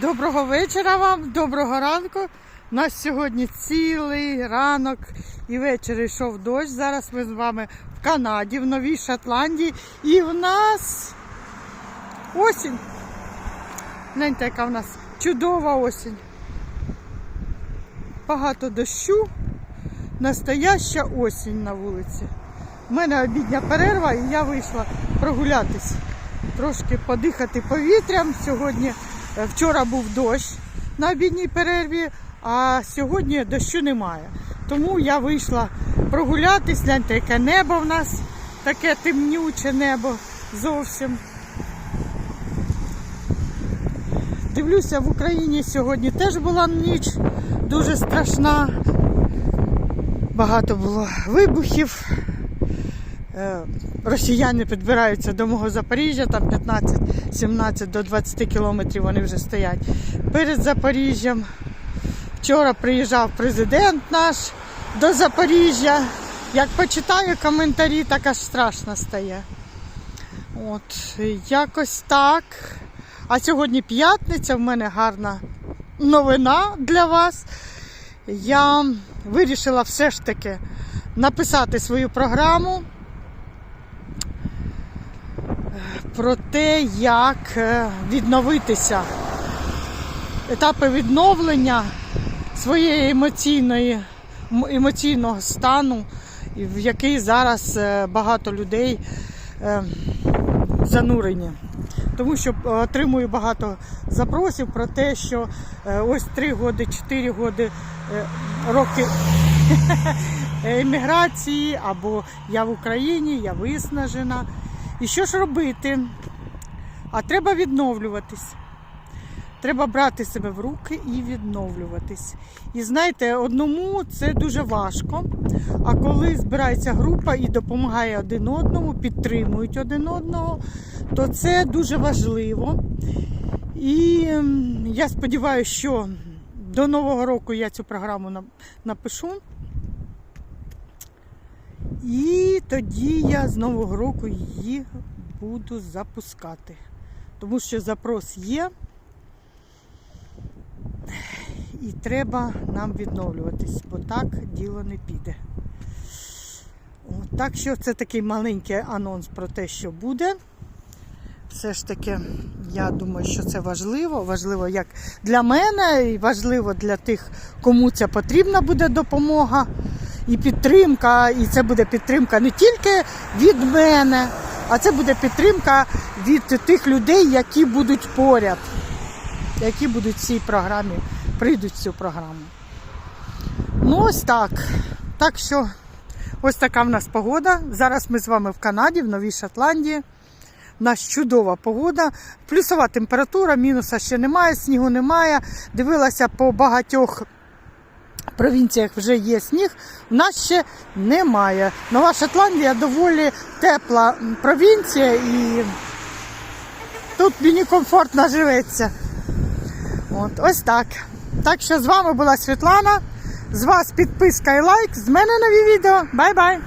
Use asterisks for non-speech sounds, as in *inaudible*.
Доброго вечора вам, доброго ранку. У нас сьогодні цілий ранок і вечір йшов дощ. Зараз ми з вами в Канаді, в Новій Шотландії. І в нас осінь. Гляньте, яка в нас чудова осінь. Багато дощу. Настояща осінь на вулиці. У мене обідня перерва і я вийшла прогулятись, трошки подихати повітрям. Сьогодні вчора був дощ на обідній перерві, а сьогодні дощу немає. Тому я вийшла прогулятись, гляньте, яке небо в нас, таке темнюче небо зовсім. Дивлюся, в Україні сьогодні теж була ніч дуже страшна. Багато було вибухів. Е, Росіяни підбираються до мого Запоріжжя, там 15-17 до 20 кілометрів вони вже стоять перед Запоріжжям. Вчора приїжджав президент наш до Запоріжжя. Як почитаю коментарі, так аж страшно стає. От, якось так. А сьогодні п'ятниця, в мене гарна новина для вас. Я вирішила все ж таки написати свою програму про те, як е, відновитися. Етапи відновлення своєї емоційної, емоційного стану, в який зараз е, багато людей е, занурені. Тому що отримую багато запросів про те, що ось 3 роки, 4 роки, е, роки *laughs* еміграції, або я в Україні, я виснажена. І що ж робити? А треба відновлюватись. Треба брати себе в руки і відновлюватись. І знаєте, одному це дуже важко. А коли збирається група і допомагає один одному, підтримують один одного, то це дуже важливо. І я сподіваюся, що до Нового року я цю програму напишу. І тоді я з Нового року її буду запускати. Тому що запрос є. І треба нам відновлюватись, бо так діло не піде. Так що це такий маленький анонс про те, що буде. Все ж таки, я думаю, що це важливо. Важливо як для мене, і важливо для тих, кому ця потрібна буде допомога і підтримка. І це буде підтримка не тільки від мене, а це буде підтримка від тих людей, які будуть поряд, які будуть в цій програмі, прийдуть в цю програму. Ну, ось так. Так що, ось така в нас погода. Зараз ми з вами в Канаді, в Новій Шотландії. У нас чудова погода, плюсова температура, мінуса ще немає, снігу немає. Дивилася по багатьох провінціях вже є сніг, у нас ще немає. Нова Шотландія доволі тепла провінція і тут мені комфортно живеться. От, ось так. Так що з вами була Світлана. З вас підписка і лайк. З мене нові відео. Бай-бай!